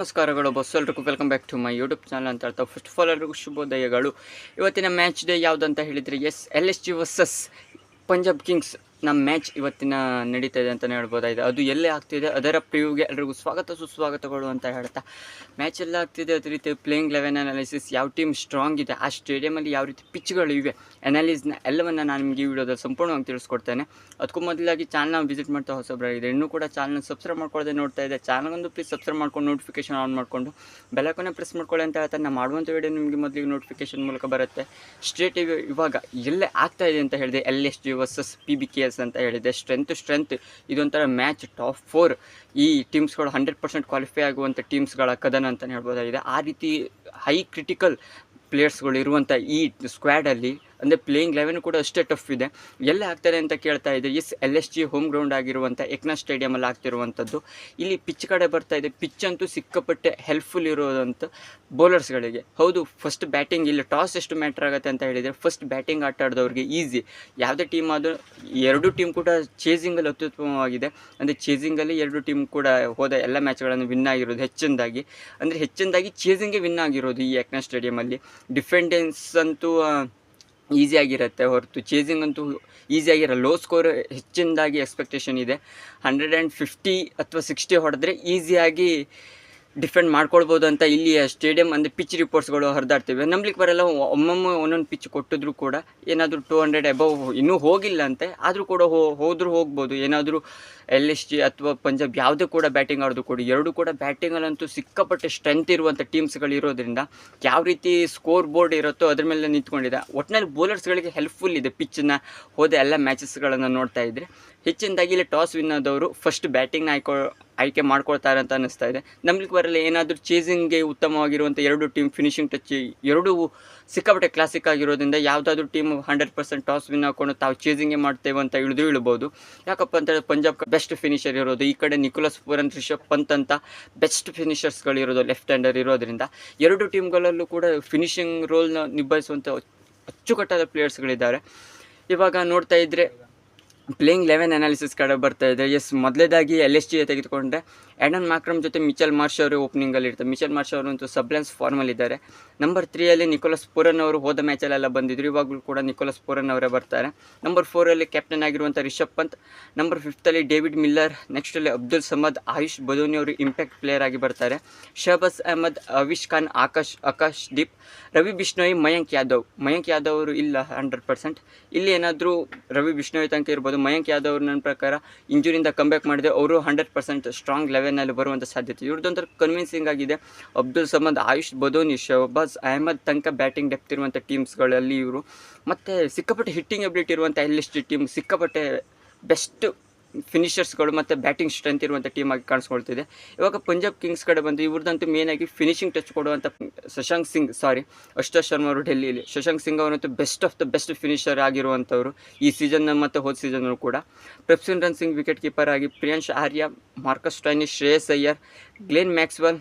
ನಮಸ್ಕಾರಗಳು, ಬಸ್ ಎಲ್ರಿಗೂ welcome back to my YouTube channel ಅಂತ ಹೇಳ್ತಾ ಫಸ್ಟ್ ಆಫ್ ಆಲ್ ಎಲ್ರಿಗೂ ಶುಭೋದಯಗಳು. ಇವತ್ತಿನ ಮ್ಯಾಚ್ ಡೇ ಯಾವುದಂತ ಹೇಳಿದರೆ yes, L S G versus Punjab Kings ನಮ್ಮ ಮ್ಯಾಚ್ ಇವತ್ತಿನ ನಡೀತಾ ಇದೆ ಅಂತಲೇ ಹೇಳ್ಬೋದಾಗಿದೆ. ಅದು ಎಲ್ಲೇ ಆಗ್ತಿದೆ, ಅದರ ಪ್ರಿವ್ಯೂಗೆ ಎಲ್ರಿಗೂ ಸ್ವಾಗತ, ಸುಸ್ವಾಗತಗಳು ಅಂತ ಹೇಳ್ತಾ. ಮ್ಯಾಚ್ ಎಲ್ಲ ಆಗ್ತಿದೆ, ಅದೇ ರೀತಿ ಪ್ಲೇಯಿಂಗ್ ಲೆವೆನ್ ಅನಾಲಿಸಿಸ್ ಯಾವ ಟೀಮ್ ಸ್ಟ್ರಾಂಗ್ ಇದೆ, ಆ ಸ್ಟೇಡಿಯಮಲ್ಲಿ ಯಾವ ರೀತಿ ಪಿಚ್ಗಳು ಇವೆ ಅನಾಲಿಸ್ನ ಎಲ್ಲವನ್ನು ನಾನು ನಿಮಗೆ ಈ ವಿಡಿಯೋದಲ್ಲಿ ಸಂಪೂರ್ಣವಾಗಿ ತಿಳಿಸ್ಕೊಡ್ತೇನೆ. ಅದಕ್ಕೂ ಮೊದಲಾಗಿ ಚಾನಲ್ನ ವಿಸಿಟ್ ಮಾಡ್ತಾ ಹೊಸಬ್ರಾಗಿದೆ. ಇನ್ನೂ ಕೂಡ ಚಾನಲ್ನ ಸಬ್ಸ್ಕ್ರೈಬ್ ಮಾಡ್ಕೊಳ್ಳದೆ ನೋಡ್ತಾ ಇದೆ ಚಾನಲ್ಗೊಂದು ಪ್ಲೀಸ್ ಸಬ್ಸ್ಕ್ರೈಬ್ ಮಾಡ್ಕೊಂಡು ನೋಟಿಫಿಕೇಶನ್ ಆನ್ ಮಾಡಿಕೊಂಡು ಬೆಲಕನ್ನ ಪ್ರೆಸ್ ಮಾಡ್ಕೊಳ್ಳಿ ಅಂತ ಹೇಳ್ತಾರೆ ನಾವು ಮಾಡುವಂಥ ವಿಡಿಯೋ ನಿಮಗೆ ಮೊದಲಿಗೆ ನೋಟಿಫಿಕೇಶನ್ ಮೂಲಕ ಬರುತ್ತೆ. ಸ್ಟ್ರೇಟ್ ಇವಾಗ ಎಲ್ಲೇ ಆಗ್ತಾ ಇದೆ ಅಂತ ಹೇಳಿದೆ. L S G versus P B K S ಅಂತ ಹೇಳಿದೆ. ಸ್ಟ್ರೆಂತ್ ಸ್ಟ್ರೆಂತ್ ಇದೊಂಥರ ಮ್ಯಾಚ್ ಟಾಪ್ ಫೋರ್ ಈ ಟೀಮ್ಸ್ಗಳು ಹಂಡ್ರೆಡ್ ಪರ್ಸೆಂಟ್ ಕ್ವಾಲಿಫೈ ಆಗುವಂಥ ಟೀಮ್ಸ್ಗಳ ಕದನ ಅಂತಲೇ ಹೇಳ್ಬೋದಾಗಿದೆ. ಆ ರೀತಿ ಹೈ ಕ್ರಿಟಿಕಲ್ ಪ್ಲೇಯರ್ಸ್ಗಳು ಇರುವಂಥ ಈ ಸ್ಕ್ವಾಡಲ್ಲಿ ಅಂದರೆ ಪ್ಲೇಯಿಂಗ್ ಲೆವೆನ್ ಕೂಡ ಅಷ್ಟೇ ಟಫ್ ಇದೆ. ಎಲ್ಲೇ ಆಗ್ತಾರೆ ಅಂತ ಕೇಳ್ತಾ ಇದೆ S L S G home ground ಆಗಿರುವಂಥ ಎಕ್ನಾ ಸ್ಟೇಡಿಯಮಲ್ಲಿ ಆಗ್ತಿರುವಂಥದ್ದು ಇಲ್ಲಿ ಪಿಚ್ ಕಡೆ ಬರ್ತಾ ಇದೆ. ಪಿಚ್ ಅಂತೂ ಸಿಕ್ಕಾಪಟ್ಟೆ ಹೆಲ್ಪ್ಫುಲ್ ಇರೋದಂಥ ಬೌಲರ್ಸ್ಗಳಿಗೆ ಹೌದು ಫಸ್ಟ್ ಬ್ಯಾಟಿಂಗ್ ಇಲ್ಲಿ ಟಾಸ್ ಎಷ್ಟು ಮ್ಯಾಟ್ರ್ ಆಗುತ್ತೆ ಅಂತ ಹೇಳಿದರೆ ಫಸ್ಟ್ ಬ್ಯಾಟಿಂಗ್ ಆಟ ಆಡಿದವ್ರಿಗೆ ಈಸಿ ಯಾವುದೇ ಟೀಮ್ ಆದರೂ ಎರಡು ಟೀಮ್ ಕೂಡ ಚೇಸಿಂಗಲ್ಲಿ ಅತ್ಯುತ್ತಮವಾಗಿದೆ. ಅಂದರೆ ಚೇಸಿಂಗಲ್ಲಿ ಎರಡು ಟೀಮ್ ಕೂಡ ಹೋದ ಎಲ್ಲ ಮ್ಯಾಚ್ಗಳನ್ನು ವಿನ್ ಆಗಿರೋದು ಹೆಚ್ಚಿನದಾಗಿ. ಅಂದರೆ ಹೆಚ್ಚಿನದಾಗಿ ಚೇಸಿಂಗೇ ವಿನ್ ಆಗಿರೋದು ಈ ಎಕ್ನಾ ಸ್ಟೇಡಿಯಮಲ್ಲಿ ಡಿಫೆಂಡೆನ್ಸ್ ಅಂತೂ ಈಸಿ ಆಗಿರುತ್ತೆ ಹೊರತು ಚೇಸಿಂಗ್ ಅಂತೂ ಈಸಿಯಾಗಿರೋ ಲೋ ಸ್ಕೋರ್ ಹೆಚ್ಚಿನದಾಗಿ ಎಕ್ಸ್ಪೆಕ್ಟೇಷನ್ ಇದೆ. ಹಂಡ್ರೆಡ್ ಆ್ಯಂಡ್ ಫಿಫ್ಟಿ ಅಥವಾ ಸಿಕ್ಸ್ಟಿ ಹೊಡೆದ್ರೆ ಈಸಿಯಾಗಿ ಡಿಫೆಂಡ್ ಮಾಡ್ಕೊಳ್ಬೋದು ಅಂತ ಇಲ್ಲಿ ಸ್ಟೇಡಿಯಂ ಅಂದರೆ ಪಿಚ್ ರಿಪೋರ್ಟ್ಸ್ಗಳು ಹರಿದಾಡ್ತಿವೆ. ನಂಬಲಿಕ್ಕೆ ಬರಲ್ಲ ಒಮ್ಮೊಮ್ಮೆ ಒಂದೊಂದು ಪಿಚ್ ಕೊಟ್ಟಿದ್ರು ಕೂಡ ಏನಾದರೂ ಟೂ ಹಂಡ್ರೆಡ್ ಎಬೋವ್ ಇನ್ನೂ ಹೋಗಿಲ್ಲ ಅಂತೆ. ಆದರೂ ಕೂಡ ಹೋ, ಹೋದರೂ ಹೋಗ್ಬೋದು. ಏನಾದರೂ ಎಲ್ ಎಸ್ ಜಿ ಅಥವಾ ಪಂಜಾಬ್ ಯಾವುದೇ ಕೂಡ ಬ್ಯಾಟಿಂಗ್ ಆಡೋದು ಕೂಡ, ಎರಡು ಕೂಡ ಬ್ಯಾಟಿಂಗಲ್ಲಂತೂ ಸಿಕ್ಕಾಪಟ್ಟೆ ಸ್ಟ್ರೆಂತ್ ಇರುವಂಥ ಟೀಮ್ಸ್ಗಳು ಇರೋದ್ರಿಂದ ಯಾವ ರೀತಿ ಸ್ಕೋರ್ ಬೋರ್ಡ್ ಇರುತ್ತೋ ಅದ್ರ ಮೇಲೆ ನಿಂತ್ಕೊಂಡಿದೆ. ಒಟ್ಟಿನಲ್ಲಿ ಬೌಲರ್ಸ್ಗಳಿಗೆ ಹೆಲ್ಪ್ಫುಲ್ ಇದೆ ಪಿಚ್ಚನ್ನ ಹೋದ ಎಲ್ಲ ಮ್ಯಾಚಸ್ಗಳನ್ನು ನೋಡ್ತಾ ಇದ್ದರೆ ಹೆಚ್ಚಿನದಾಗಿ ಇಲ್ಲಿ ಟಾಸ್ ವಿನ್ ಆದವರು ಫಸ್ಟ್ ಬ್ಯಾಟಿಂಗ್ನ ಆಯ್ಕೊ ಆಯ್ಕೆ ಮಾಡ್ಕೊಳ್ತಾರೆ ಅಂತ ಅನ್ನಿಸ್ತಾ ಇದೆ. ನಂಬಲಿಕ್ಕೆ ಬರಲಿ ಏನಾದರೂ ಚೇಸಿಂಗ್ಗೆ ಉತ್ತಮವಾಗಿರುವಂಥ ಎರಡು ಟೀಮ್ ಫಿನಿಶಿಂಗ್ ಟಚ್ ಎರಡೂ ಸಿಕ್ಕಾಪಟ್ಟೆ ಕ್ಲಾಸಿಕ್ ಆಗಿರೋದ್ರಿಂದ ಯಾವುದಾದ್ರೂ team hundred percent toss win ಹಾಕೊಂಡು ತಾವು ಚೇಸಿಂಗೇ ಮಾಡ್ತೇವೆ ಅಂತ ಇಳಿದು ಇಳ್ಬೋದು ಯಾಕಪ್ಪ ಅಂತ ಪಂಜಾಬ್ ಬೆಸ್ಟ್ ಫಿನಿಷರ್ ಇರೋದು, ಈ ಕಡೆ ನಿಕೋಲಸ್ ಪೂರನ್ ರಿಷಬ್ ಪಂತ್ ಅಂತ ಬೆಸ್ಟ್ ಫಿನಿಷರ್ಸ್ಗಳಿರೋದು ಲೆಫ್ಟ್ ಹ್ಯಾಂಡರ್ ಇರೋದ್ರಿಂದ. ಎರಡು ಟೀಮ್ಗಳಲ್ಲೂ ಕೂಡ ಫಿನಿಷಿಂಗ್ ರೋಲ್ನ ನಿಭಾಯಿಸುವಂಥ ಅಚ್ಚುಕಟ್ಟಾದ ಪ್ಲೇಯರ್ಸ್ಗಳಿದ್ದಾರೆ ಇವಾಗ ನೋಡ್ತಾ ಇದ್ದರೆ ಪ್ಲೇಯಿಂಗ್ ಲೆವೆನ್ ಅನಾಲಿಸಿಸ್ ಕಡೆ ಬರ್ತಾ ಇದೆ. ಎಸ್ ಮೊದಲೇದಾಗಿ ಎಲ್ ಎಸ್ ಜಿ ತೆಗೆದುಕೊಂಡ್ರೆ ಆ್ಯಡನ್ ಮಾಕ್ರಮ್ ಜೊತೆ ಮಿಚಲ್ ಮಾರ್ಷ್ ಅವರು ಓಪನಿಂಗಲ್ಲಿ ಇರ್ತಾರೆ. ಮಿಚಲ್ ಮಾರ್ಷ್ ಅವರು ಅಂತೂ ಸಬ್ಲೆನ್ಸ್ ಫಾರ್ಮಲ್ಲಿದ್ದಾರೆ ನಂಬರ್ ತ್ರೀಯಲ್ಲಿ ನಿಕೋಲಸ್ ಪೂರನ್ ಅವರು ಹೋದ ಮ್ಯಾಚಲ್ಲೆಲ್ಲ ಬಂದಿದ್ರು. ಇವಾಗಲೂ ಕೂಡ ನಿಕೋಲಸ್ ಪೂರನ್ ಅವರೇ ಬರ್ತಾರೆ. ನಂಬರ್ ಫೋರಲ್ಲಿ ಕ್ಯಾಪ್ಟನ್ ಆಗಿರುವಂಥ ರಿಷಬ್ ಪಂತ್ ನಂಬರ್ ಫಿಫ್ತಲ್ಲಿ ಡೇವಿಡ್ ಮಿಲ್ಲರ್ ನೆಕ್ಸ್ಟಲ್ಲಿ ಅಬ್ದುಲ್ ಸಮದ್ ಆಯುಷ್ ಬದೋನಿ ಅವರು ಇಂಪ್ಯಾಕ್ಟ್ ಪ್ಲೇಯರ್ ಆಗಿ ಬರ್ತಾರೆ. ಶಹಬಾಸ್ ಅಹಮದ್ ಅವಿಶ್ ಖಾನ್ ಆಕಾಶ್ ಆಕಾಶ್ ದೀಪ್ ರವಿ ಬಿಷ್ಣೋಯ್ ಮಯಂಕ್ ಯಾದವ್ ಮಯಂಕ್ ಯಾದವ್ ಅವರು ಇಲ್ಲ ಹಂಡ್ರೆಡ್ ಪರ್ಸೆಂಟ್ ಇಲ್ಲಿ ಏನಾದರೂ ರವಿ ಬಿಷ್ಣೋಯ್ ತನಕ ಇರ್ಬೋದು. ಮಯಂಕ್ ಯಾದವ್ ನನ್ನ ಪ್ರಕಾರ ಇಂಜುರಿಯಿಂದ ಕಂಬ್ಯಾಕ್ ಮಾಡಿದೆ ಅವರು ಹಂಡ್ರೆಡ್ ಪರ್ಸೆಂಟ್ ಸ್ಟ್ರಾಂಗ್ ಲೆವೆನಲ್ಲಿ ಬರುವಂಥ ಸಾಧ್ಯತೆ. ಇವ್ರದ್ದೊಂಥರ ಕನ್ವಿನ್ಸಿಂಗ್ ಆಗಿದೆ. ಅಬ್ದುಲ್ ಸಮದ್, ಆಯುಷ್ ಬದೋನಿ ಶಹಬಾಸ್ ಅಹಮದ್ ತನಕ ಬ್ಯಾಟಿಂಗ್ ಡೆಪ್ತ್ ಇರುವಂಥ ಟೀಮ್ಸ್ಗಳಲ್ಲಿ ಇವರು. ಮತ್ತು ಸಿಕ್ಕಾಪಟ್ಟೆ ಹಿಟ್ಟಿಂಗ್ ಎಬಿಲಿಟಿ ಇರುವಂಥ ಎಲ್ ಎಸ್ ಟಿ ಟೀಮ್ ಸಿಕ್ಕಾಪಟ್ಟೆ ಬೆಸ್ಟ್ ಫಿನಿಷರ್ಸ್ಗಳು ಮತ್ತು ಬ್ಯಾಟಿಂಗ್ ಸ್ಟ್ರೆಂತ್ ಇರುವಂಥ ಟೀಮ್ ಆಗಿ ಕಾಣಿಸ್ಕೊಳ್ತಿದೆ. ಇವಾಗ ಪಂಜಾಬ್ ಕಿಂಗ್ಸ್ ಕಡೆ ಬಂದು ಇವ್ರದ್ದಂತೂ ಮೇನ್ ಆಗಿ ಫಿನಿಶಿಂಗ್ ಟಚ್ ಕೊಡುವಂಥ ಶಶಾಂಕ್ ಸಿಂಗ್ ಸಾರಿ ಅಷ್ಟ ಶರ್ಮಾ ಅವರು ಡೆಲ್ಲಿಯಲ್ಲಿ ಶಶಾಂಕ್ ಸಿಂಗ್ ಅವರಂತೂ best of the best finisher ಆಗಿರುವಂಥವ್ರು ಈ ಸೀಸನ್ ಮತ್ತು ಹೋದ ಸೀಸನ್ ಕೂಡ. Prabhsimran Singh wicket keeper ಆಗಿ Priyansh Arya Marcus Stoinis Shreyas Iyer Glenn Maxwell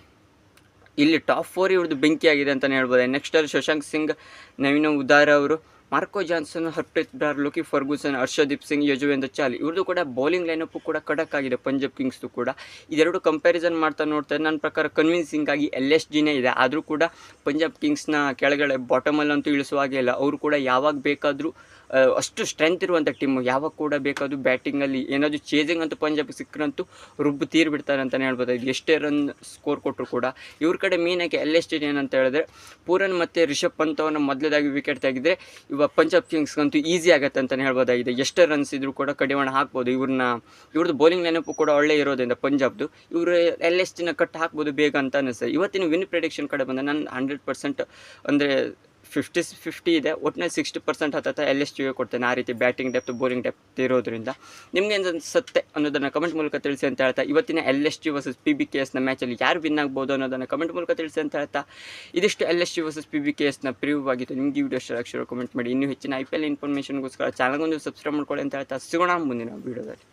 ಇಲ್ಲಿ ಟಾಪ್ ಫೋರ್ ಇವ್ರದ್ದು ಬೆಂಕಿ ಆಗಿದೆ ಅಂತಲೇ ಹೇಳ್ಬೋದು. ನೆಕ್ಸ್ಟ್ ಅಲ್ಲಿ ಶಶಾಂಕ್ ಸಿಂಗ್ ನವೀನ ಉದಾರ ಅವರು Marco Jansen Harpreet Brar Lockie Ferguson Arshdeep Singh, Yuzvendra Chahal ಇವ್ರದ್ದು ಕೂಡ ಬೌಲಿಂಗ್ ಲೈನಪ್ಪು ಕೂಡ ಖಡಕ್ ಆಗಿದೆ ಪಂಜಾಬ್ ಕಿಂಗ್ಸ್ದು ಕೂಡ. ಇದೆರಡು ಕಂಪ್ಯಾರಿಸನ್ ಮಾಡ್ತಾ ನೋಡ್ತಾರೆ ನನ್ನ ಪ್ರಕಾರ ಕನ್ವಿನ್ಸಿಂಗ್ ಆಗಿ ಎಲ್ ಎಸ್ ಜಿನೇ ಇದೆ. ಆದರೂ ಕೂಡ ಪಂಜಾಬ್ ಕಿಂಗ್ಸ್ನ ಕೆಳಗಡೆ ಬಾಟಮಲ್ಲಂತೂ ಇಳಿಸುವ ಹಾಗೆ ಇಲ್ಲ. ಅವರು ಕೂಡ ಯಾವಾಗ ಬೇಕಾದರೂ ಅಷ್ಟು ಸ್ಟ್ರೆಂತ್ ಇರುವಂಥ ಟೀಮು ಯಾವಾಗ ಕೂಡ ಬೇಕಾದರೂ ಬ್ಯಾಟಿಂಗಲ್ಲಿ ಏನಾದರೂ ಚೇಜಿಂಗ್ ಅಂತ ಪಂಜಾಬ್ ಸಿಕ್ಕರಂತೂ ರುಬ್ಬು ತೀರ್ ಬಿಡ್ತಾರೆ ಅಂತಲೇ ಹೇಳ್ಬೋದು. ಇದು ಎಷ್ಟೇ ರನ್ ಸ್ಕೋರ್ ಕೊಟ್ಟರು ಕೂಡ ಇವ್ರ ಕಡೆ ಮೇನಾಗಿ ಎಲ್ ಎಸ್ ಟಿ ಏನಂತ ಹೇಳಿದ್ರೆ ಪೂರನ್ ಮತ್ತು ರಿಷಬ್ ಪಂತ್ ಅವನ ಮೊದಲೇದಾಗಿ ವಿಕೆಟ್ ತೆಗೆದ್ರೆ ಇವಾಗ ಪಂಜಾಬ್ ಕಿಂಗ್ಸ್ಗಂತೂ ಈಸಿ ಆಗುತ್ತೆ ಅಂತಲೇ ಹೇಳ್ಬೋದಾಗಿದೆ. ಎಷ್ಟೇ ರನ್ಸ್ ಇದ್ರೂ ಕೂಡ ಕಡಿವಾಣ ಹಾಕ್ಬೋದು. ಇವ್ರನ್ನ ಇವ್ರದ್ದು ಬೌಲಿಂಗ್ ನೆನಪು ಕೂಡ ಒಳ್ಳೆ ಇರೋದ್ರಿಂದ ಪಂಜಾಬ್ದು, ಇವರು ಎಲ್ ಎಸ್ ಟಿನ ಕಟ್ ಹಾಕ್ಬೋದು ಬೇಗ ಅಂತ ಅನಿಸ್ತದೆ ಇವತ್ತಿನ ವಿನ್ ಪ್ರಿಡಿಕ್ಷನ್ ಕಡೆ ಬಂದ ನಾನು ಹಂಡ್ರೆಡ್ ಪರ್ಸೆಂಟ್ ಅಂದರೆ ಫಿಫ್ಟಿ ಫಿಫ್ಟಿ ಇದೆ. ಒಟ್ಟಿನಲ್ಲಿ ಸಿಕ್ಸ್ಟಿ ಪರ್ಸೆಂಟ್ ಹತ್ತ ಎಲ್ ಎಸ್ ಟಿಗೆ ಕೊಡ್ತೇನೆ. ಆ ರೀತಿ ಬ್ಯಾಟಿಂಗ್ ಡೆಪ್ತ್ ಬೌಲಿಂಗ್ ಡೆಪ್ತ್ ಇರೋದ್ರಿಂದ. ನಿಮಗೆ ಅನ್ಸುತ್ತೆ ಅನ್ನೋದನ್ನು ಕಮೆಂಟ್ ಮೂಲಕ ತಿಳಿಸಿ ಅಂತ ಹೇಳ್ತಾ, ಇವತ್ತಿನ L S T versus P B K ಎಸ್ನ ಮ್ಯಾಚಲ್ಲಿ ಯಾರು ವಿನ್ ಆಗ್ಬೋದು ಅನ್ನೋದನ್ನು ಕಮೆಂಟ್ ಮೂಲಕ ತಿಳಿಸಿ ಅಂತ ಹೇಳ್ತಾ, ಇದಿಷ್ಟು L S T versus P B K ಎಸ್ನ ಪ್ರಿವ್ಯೂ ಆಗಿತ್ತು ನಿಮಗೆ ವಿಡಿಯೋ ಇಷ್ಟ ಕಮೆಂಟ್ ಮಾಡಿ. ಇನ್ನೂ ಹೆಚ್ಚಿನ ಐ ಪಿ ಎಲ್ ಇನ್ಫಾರ್ಮೇಷನ್ಗೋಸ್ಕರ ಚಾನಲ್ಗೊಂದು ಸಬ್ಸ್ಕ್ರೈಬ್ ಮಾಡ್ಕೊಳ್ಳಿ ಅಂತ ಹೇಳ್ತಾ, ಸಿಗೋಣ ಮುಂದಿನ ವೀಡಿಯೋದಲ್ಲಿ